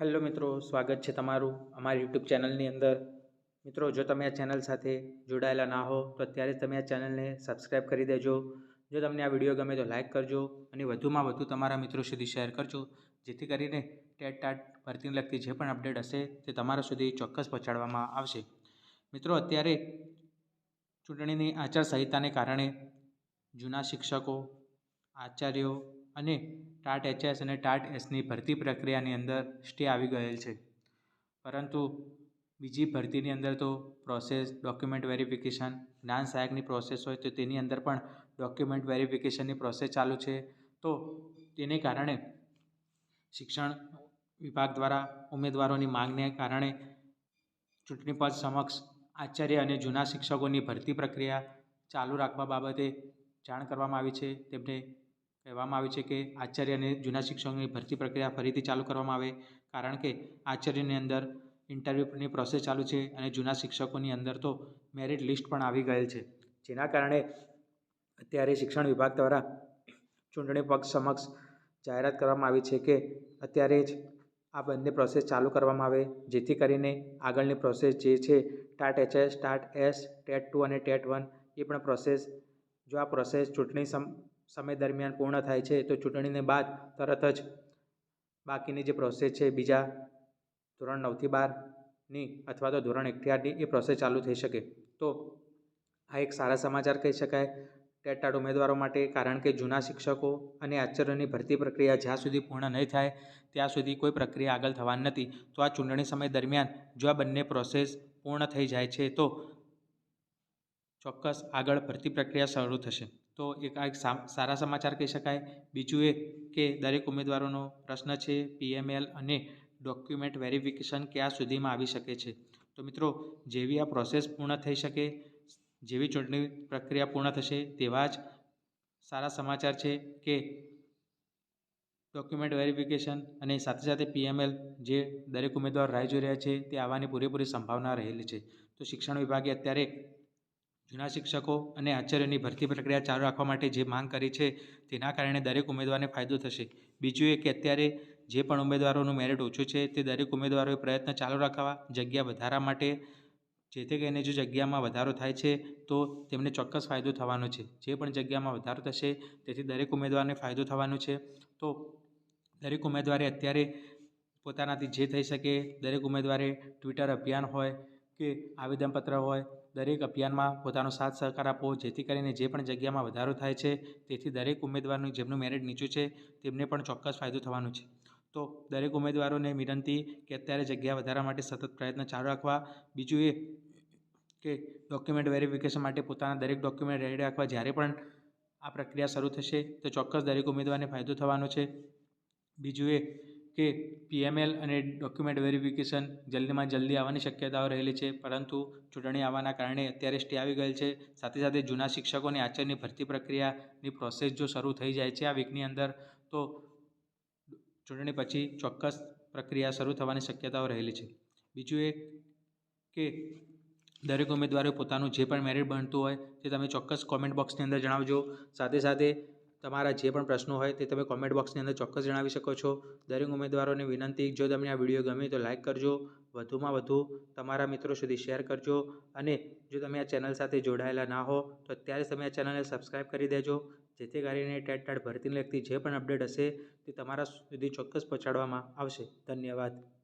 Hello મિત્રો, સ્વાગત છે તમારું અમારી યુટ્યુબ ચેનલની અંદર. મિત્રો, જો તમે આ ચેનલ સાથે જોડાયેલા ના હો, તો અત્યારે તમે આ ચેનલને સબસ્ક્રાઈબ કરી દેજો. જો તમને આ વીડિયો ગમે તો લાઇક કરજો અને વધુમાં વધુ તમારા મિત્રો સુધી શેર કરજો. જેથી કરીને ટેટ ટાટ ભરતીને લગતી જે પણ અપડેટ હશે, તે તમારા સુધી ચોક્કસ પહોંચાડવામાં આવશે. મિત્રો, અત્યારે ચૂંટણીની આચારસંહિતાને કારણે જૂના શિક્ષકો, આચાર્યો અને ટાટ એચએસ અને ટાટ એસની ભરતી પ્રક્રિયાની અંદર સ્ટે આવી ગયેલ છે. પરંતુ બીજી ભરતીની અંદર તો પ્રોસેસ, ડોક્યુમેન્ટ વેરિફિકેશન, જ્ઞાન સહાયકની પ્રોસેસ હોય તો તેની અંદર પણ ડોક્યુમેન્ટ વેરિફિકેશનની પ્રોસેસ ચાલુ છે. તો તેને કારણે શિક્ષણ વિભાગ દ્વારા ઉમેદવારોની માંગને કારણે ચૂંટણી પંચ સમક્ષ આચાર્ય અને જૂના શિક્ષકોની ભરતી પ્રક્રિયા ચાલુ રાખવા બાબતે જાણ કરવામાં આવી છે. તેમને કહેવામાં આવ્યું છે કે આચાર્ય અને જૂના શિક્ષકોની ભરતી પ્રક્રિયા ફરીથી ચાલુ કરવામાં આવે, કારણ કે આચાર્યની અંદર ઇન્ટરવ્યૂની પ્રોસેસ ચાલુ છે અને જૂના શિક્ષકોની અંદર તો મેરિટ લિસ્ટ પણ આવી ગયેલ છે. જેના કારણે અત્યારે શિક્ષણ વિભાગ દ્વારા ચૂંટણી પક્ષ સમક્ષ જાહેરાત કરવામાં આવી છે કે અત્યારે જ આ બંને પ્રોસેસ ચાલુ કરવામાં આવે, જેથી કરીને આગળની પ્રોસેસ જે છે TAT HS TAT S TET two અને ટેટ વન એ પણ પ્રોસેસ જો આ પ્રોસેસ ચૂંટણી સમ સમય દરમિયાન પૂર્ણ થાય છે, તો ચૂંટણીને બાદ તરત જ બાકીની જે પ્રોસેસ છે, બીજા ધોરણ નવથી બારની અથવા તો ધોરણ એકથી આઠની એ પ્રોસેસ ચાલુ થઈ શકે. તો આ એક સારા સમાચાર કહી શકાય. ટેટ ટાટ ઉમેદવારો માટે કારણ કે જૂના શિક્ષકો અને આચાર્યોની ભરતી પ્રક્રિયા જ્યાં સુધી પૂર્ણ નહીં થાય, ત્યાં સુધી કોઈ પ્રક્રિયા આગળ થવાની નથી. તો આ ચૂંટણી સમય દરમિયાન જો આ બંને પ્રોસેસ પૂર્ણ થઈ જાય છે, તો ચોક્કસ આગળ ભરતી પ્રક્રિયા શરૂ થશે. તો એક આ એક સારા સમાચાર કહી શકાય. બીજું એ કે દરેક ઉમેદવારોનો પ્રશ્ન છે પીએમએલ અને ડોક્યુમેન્ટ વેરિફિકેશન ક્યાં સુધીમાં આવી શકે છે. તો મિત્રો, જેવી આ પ્રોસેસ પૂર્ણ થઈ શકે, જેવી ચૂંટણી પ્રક્રિયા પૂર્ણ થશે, તેવા જ સારા સમાચાર છે કે ડોક્યુમેન્ટ વેરિફિકેશન અને સાથે સાથે પીએમએલ જે દરેક ઉમેદવાર રાહ જોઈ રહ્યા છે, તે આવવાની પૂરેપૂરી સંભાવના રહેલી છે. તો શિક્ષણ વિભાગે અત્યારે જૂના શિક્ષકો અને આચાર્યોની ભરતી પ્રક્રિયા ચાલુ રાખવા માટે જે માંગ કરી છે, તેના કારણે દરેક ઉમેદવારને ફાયદો થશે. બીજું એ કે અત્યારે જે પણ ઉમેદવારોનું મેરિટ ઓછું છે, તે દરેક ઉમેદવારોએ પ્રયત્ન ચાલુ રાખવા, જગ્યા વધારા માટે જેથી કરીને જો જગ્યામાં વધારો થાય છે, તો તેમને ચોક્કસ ફાયદો થવાનો છે. જે પણ જગ્યામાં વધારો થશે, તેથી દરેક ઉમેદવારને ફાયદો થવાનો છે. તો દરેક ઉમેદવારે અત્યારે પોતાનાથી જે થઈ શકે, દરેક ઉમેદવારે ટ્વિટર અભિયાન હોય કે આવેદનપત્ર હોય, દરેક અભિયાનમાં પોતાનો સાથ સહકાર આપવો, જેથી કરીને જે પણ જગ્યામાં વધારો થાય છે, તેથી દરેક ઉમેદવારનું, જેમનું મેરિટ નીચું છે, તેમને પણ ચોક્કસ ફાયદો થવાનો છે. તો દરેક ઉમેદવારોને વિનંતી કે અત્યારે જગ્યા વધારા માટે સતત પ્રયત્ન ચાલુ રાખવા. બીજું એ કે ડોક્યુમેન્ટ વેરિફિકેશન માટે પોતાના દરેક ડોક્યુમેન્ટ રેડી રાખવા. જ્યારે પણ આ પ્રક્રિયા શરૂ થશે, તો ચોક્કસ દરેક ઉમેદવારને ફાયદો થવાનો છે. બીજું એ કે પીએમએલ અને ડોક્યુમેન્ટ વેરિફિકેશન જલ્દીમાં જલ્દી આવવાની શક્યતાઓ રહેલી છે, પરંતુ ચૂંટણી આવવાના કારણે અત્યારે સ્ટે આવી ગયેલ છે. સાથે સાથે જૂના શિક્ષકોની આચરની ભરતી પ્રક્રિયાની પ્રોસેસ જો શરૂ થઈ જાય છે આ વીકની અંદર, તો ચૂંટણી પછી ચોક્કસ પ્રક્રિયા શરૂ થવાની શક્યતાઓ રહેલી છે. બીજું એ કે દરેક ઉમેદવારોએ પોતાનું જે પણ મેરિટ બનતું હોય તે તમે ચોક્કસ કોમેન્ટ બોક્સની અંદર જણાવજો. સાથે સાથે તમારા જે પણ પ્રશ્નો હોય તે તમે કોમેન્ટ બોક્સની અંદર ચોક્કસ જણાવી શકો છો. દરેક ઉમેદવારોને વિનંતી, જો તમને આ વીડિયો ગમે તો લાઇક કરજો. વધુમાં વધુ તમારા મિત્રો સુધી શેર કરજો. અને જો તમે આ ચેનલ સાથે જોડાયેલા ના હો, તો અત્યારે તમે આ ચેનલને સબસ્ક્રાઈબ કરી દેજો. જેથી કરીને ટેટ ટાટ ભરતીને લગતી જે પણ અપડેટ હશે તે તમારા સુધી ચોક્કસ પહોંચાડવામાં આવશે. ધન્યવાદ.